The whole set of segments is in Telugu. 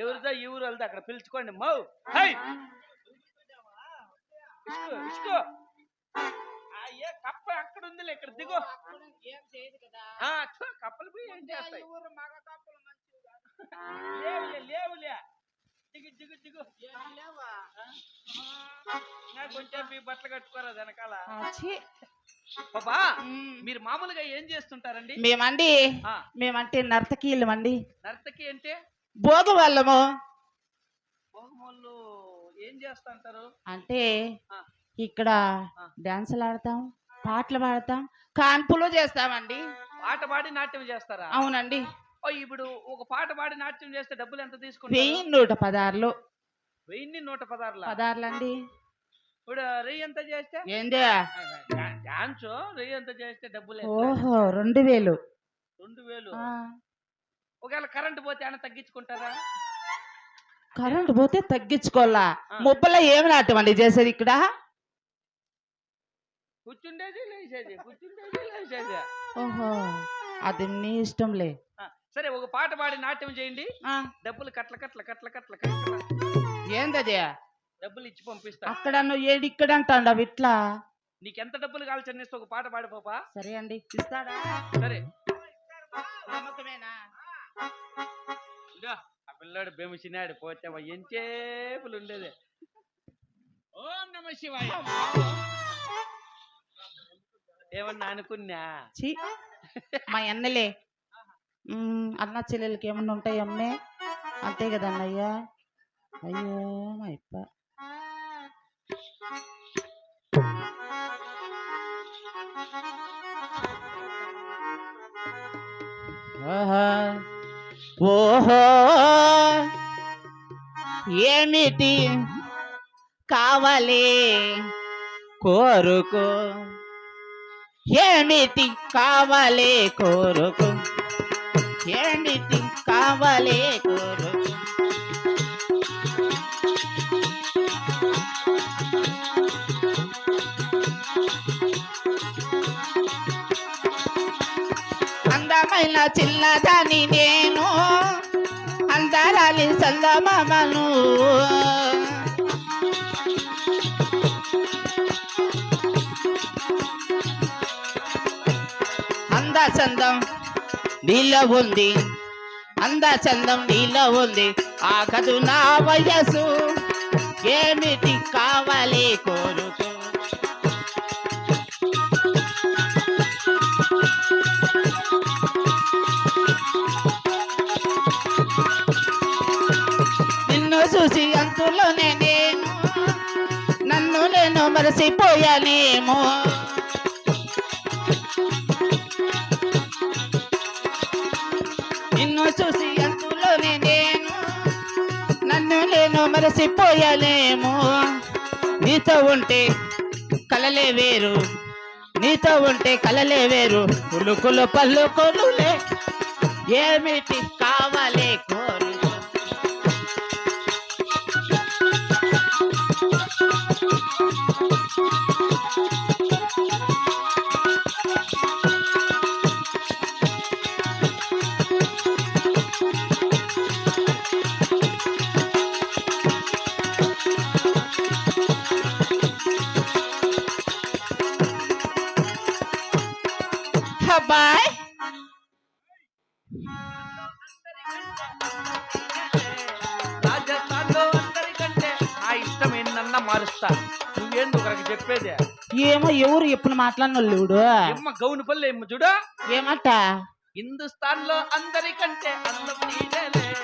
ఎవరిదో ఈ ఊరు వెళ్తే అక్కడ పిలుచుకోండి. మౌ హై! ఇసుకో ఇసుకో ఆ, ఏ కప్ప అక్కడ ఉందిలే ఇక్కడ దిగు. కప్పలు పోయి ఏం చేస్తాయి. లేవులే లేవులే. దిగు దిగు దిగు. నాకు కొంచెం మీ బట్టలు కట్టుకోరా వెనకాల. పాపా. మీరు మామూలుగా ఏం చేస్తుంటారండి? మేమండి మేమంటే నర్తకీలమండి నర్తకి అంటే? భోగి వాళ్ళము బహుమోళ్ళు ఏం చేస్తుంటారు? అంటే. ఇక్కడ. డాన్సులు ఆడతాం పాటలు పాడతాం కాన్పులు చేస్తామండి. పాట పాడి నాట్యం చేస్తారా? అవునండి. ఓ ఇప్పుడు ఒక పాట పాడి నాట్యం చేస్తే డబ్బులు ఎంత తీసుకుంటారు? వెయ్యి నూట పదార్లు. వెయ్యి నూట పదార్ల? పదార్లండి. ఇప్పుడు రెయ్యి ఎంత చేస్తే? ఏందే? డాన్స్ రెయ్యి ఎంత చేస్తే డబ్బులు? ఓహో రెండు వేలు. రెండు వేలు. ఒకవేళ కరెంట్ పోతే ఏమైనా తగ్గించుకుంటారా? కరెంట్ పోతే తగ్గించుకోవాలా. ముప్పలో ఏమి నాటమండి చేసేది ఇక్కడ? కూర్చుండేది లేచేది కూర్చుండేది లేచేది. ఓహో అది నీ ఇష్టంలే. సరే ఒక పాట పాడి నాట్యం చేయండి. డబ్బులు కట్ల కట్ల కట్ల కట్ల కట్ల ఏందది? డబ్బులు ఇచ్చి పంపిస్తా. అక్కడ నువ్వు ఏడు ఇక్కడ అంటాండవు ఇట్లా? నీకు ఎంత డబ్బులు కావాలి చెన్నిస్తే ఒక పాట పాడి పాపా. సరే అండి. ఇస్తాడా? సరే. నమ్మకమేనా ఆ పిల్లాడు బెమిసినాడు పోతే ఎంచేపులు ఉండేది. ఓం నమ శివాయ. ఏమన్నా అనుకున్నా? ఛీ మా అన్నలే. మ్మ్, అన్న చెల్లెలకి ఏమన్నా ఉంటాయి అమ్మే? అంతే కదా అన్నయ్య అయ్యో మా ఇప్ప ఓహో. ఏమిటి? కావాలి. కోరుకో. ఏమిటి? కావాలి కోరుకు. ఏమిటి? కావాలి కోరుకు. చిన్న చిన్నదని నేను. అందరాలి సందమామను అంద చందం నీలో ఉంది. అంద చందం నీలో ఉంది. ఆకదు నా వయసు ఏమిటి కావాలి కోరుకో చూసి అంతులోనే నేను నన్ను నేను మరసిపోయానేమో నిన్ను చూసి అంతులోనే నేను నన్ను నేను మరసిపోయానేమో నీతో ఉంటే కలలే వేరు. నీతో ఉంటే కలలే వేరు. కులుకులు పల్లుకులులే ఏమిటి కావాలి కోరు? రాజస్థాన్లో అందరికంటే నా ఇష్టం ఏందన్న మారుస్తా. నువ్వేందు ఒకరికి చెప్పేది. ఏమో ఎవరు ఎప్పుడు మాట్లాడిన చూడు. ఎమ్మ గౌను పల్లె చూడు. ఏమట? హిందుస్థాన్లో అందరికంటే అందం నీదేలే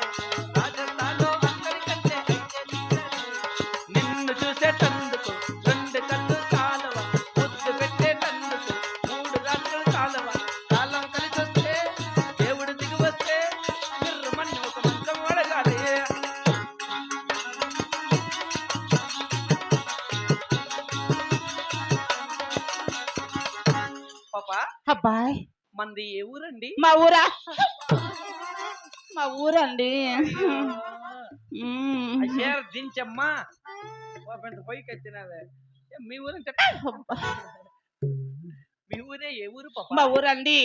పాపా అబ్బాయ్. మంది ఏ ఊరండి? మా ఊరా? మా ఊరండి. అయ్యారు దించమ్మా. పైకి మీ అబ్బా. మీ ఊరే ఏ ఊరు పాప? మా ఊరండి.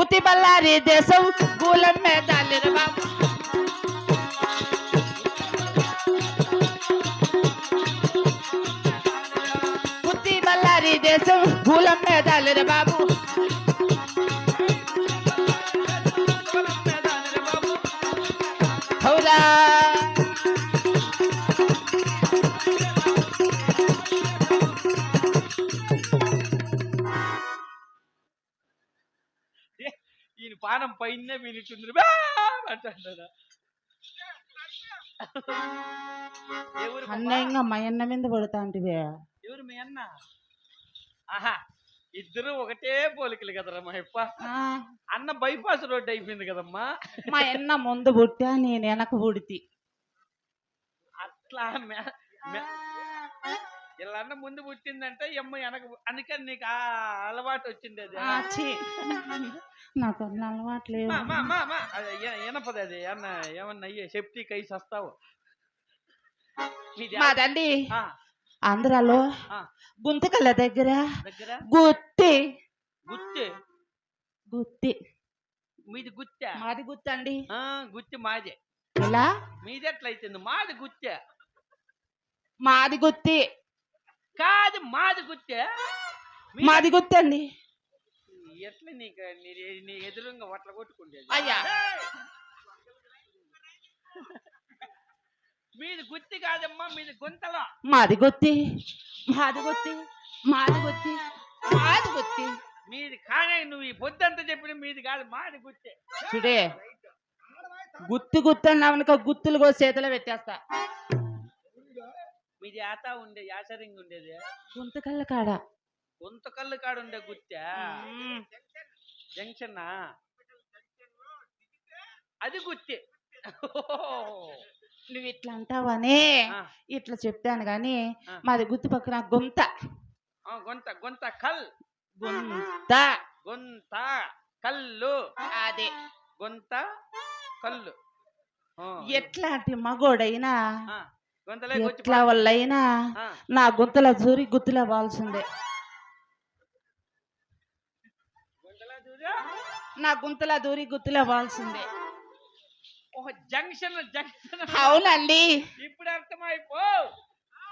గుత్తి బల్లారి దేశం గూలం మీద దేశం గూలం మీద బాబు హౌరా ఈయన పానం పైన వినిచుంది అంటాడు? ఎవరు? అన్నయ్యంగా మా అన్న మీద పడుతా అంటివే. ఎవరు మీ అన్న? ఆహా ఇద్దరు ఒకటే పోలికలు కదరా మా యప్ప ఆ, అన్న బైపాస్ రోడ్ అయిపోయింది కదమ్మా. మా అన్న ముందు పుట్టా నేను వెనక పుడితి. అట్లా ఇలా అన్న ముందు పుట్టిందంటే ఎమ్మ వెనక అందుకని నీకు ఆ అలవాటు వచ్చింది అది. నాకు అన్న మా, మా, మా. అది అది. ఏమన్నా అయ్యే సేఫ్టీ కై వస్తావు మీది ఆ- మాదండి ఆంధ్రాలో గుంతకల్ల దగ్గర గుత్తి. గుత్తి. గుత్తి. మీది గుత్తే? మాది గుత్తండి. ఆ, గుత్తి మాదే. ఎలా? మీది ఎట్లయితుంది? మాది గుత్తే. మాది గుత్తి. కాదు మాది గుత్తే. మాది? గుత్తండి. ఎట్లా నీకు నీ నీ ఎదురుగా వట్ల కొట్టుకుండేది అయ్యా. మీది గుత్తి కాదమ్మా మీది గుంతలో. మాది గుత్తి మాది గుత్తి మాది గుత్తి మాది గుత్తి. మీది కానే నువ్వు ఈ పొద్దంతా చెప్పిన మీది కాదు మాది గుత్తే. చూడే గుత్తి గుత్తి అన్నావనుక గుత్తులు కోసి చేతిలో పెట్టేస్తా. మీది ఆత ఉండే యాసరింగ్ ఉండేది. గుంతకల్ల కాడ. గుంత కళ్ళు కాడు ఉండే గుత్తే. జంక్షన్ అది గుత్తే. నువ్వు ఇట్లా అంటావనే ఇట్లా చెప్పాను గాని ఆ. మాది గుత్తి పక్కన గుంత. గుంత గుంత కల్. గుంత. గుంత కళ్ళు అదే. గుంత ఆ, ఎట్లాంటి మగోడైనా ఎట్లా వాళ్ళైనా ఆ, నా గుంతల జూరి గుత్తిలో వాల్సిందే. నా గుంతల దూరి గుత్తిలో వాల్సిందే. జంక్షన్ జంక్షన్ అవునండి. ఇప్పుడు అర్థమైపో.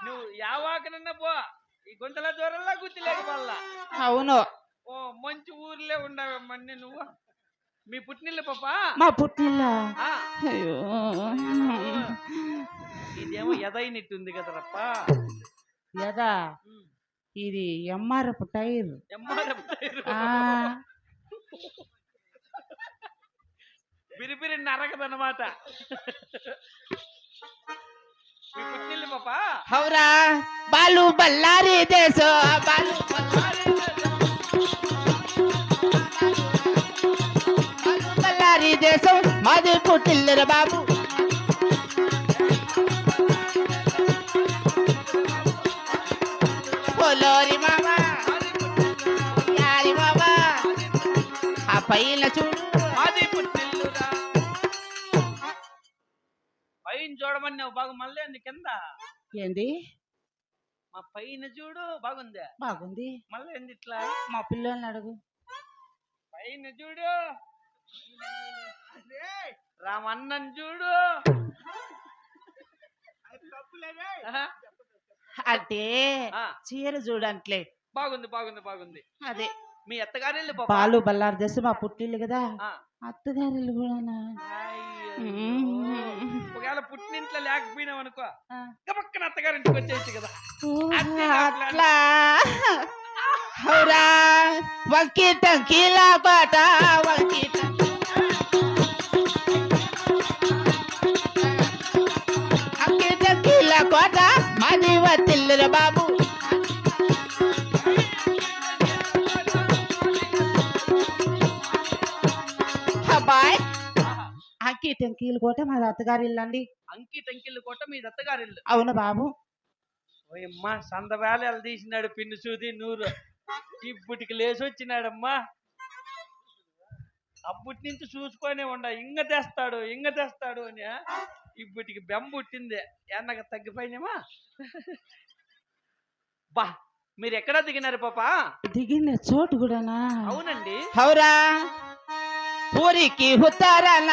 నువ్వు యావాకనన్నా పో. ఈ గుంతల దూరంలో గుర్తులేదు వల్ల అవును. ఓ మంచి ఊర్లే ఉండవమ్మన్ని నువ్వు. మీ పుట్టినిల్లు పాపా? మా పుట్టిల్లా ఆ, అయ్యో. ఇదేమో ఎదైనట్టుంది కదరప్ప యదా ఇది ఎంఆర్ఎఫ్ టైర్. MRM tyre. బిరిబిరి పుట్టినిల్లు పాపా? హౌరా బాలు బల్లారి దేశో బాలు బల్లారి బాలు బల్లారి దేశం మాది పుట్టిల్లర బాబు. పోలోరి మామా యారి మామా ఆ పైన చూడు. మాది పైన చూడమని నువ్వు బాగా మళ్ళీ కింద? ఏంది? మా పైన చూడు బాగుంది. బాగుంది. మళ్ళీ ఏంది ఇట్లా? మా పిల్లల్ని అడుగు. పైన చూడు. రామన్నన్ చూడు. అంటే చీర చూడంట్లే. బాగుంది బాగుంది బాగుంది. అదే. మీ అత్తగారిల్లు పాలు బల్లారు చేసి మా పుట్టిల్లు కదా. అత్తగారిల్లు. మ్మ్. ఒకవేళ పుట్టినింట్లో లేకపోయినావు అనుకో. గబక్కన అత్తగారింటికి వచ్చేసి కదా ఓ, అట్లే నా అట్లా హౌరా వంకి టంకీలా పాట వంకి కోట బాబు ఆహా. అంకి టంకీలు కోట మాది అత్తగారి ఇల్లు అండి అంకి టంకిళ్ళు కొట్ట మీ అత్తగారిల్లు అవును బాబు. ఓయమ్మా సంద వేళలు తీసినాడు పిన్ను సూది నూరు. ఇప్పటికి లేచి వచ్చినాడమ్మా అప్పటి నుంచి చూసుకొనే ఉండ ఇంగ తెస్తాడు ఇంగ తెస్తాడు అని ఇప్పటికి బెంబ పుట్టింది. ఎన్నక తగ్గిపోయినామా? బా మీరు ఎక్కడ దిగినారు పాప? దిగిన చోటు కూడానా? అవునండి. హౌరా? ಹುರಿಕಿ ಹುತ್ತರನ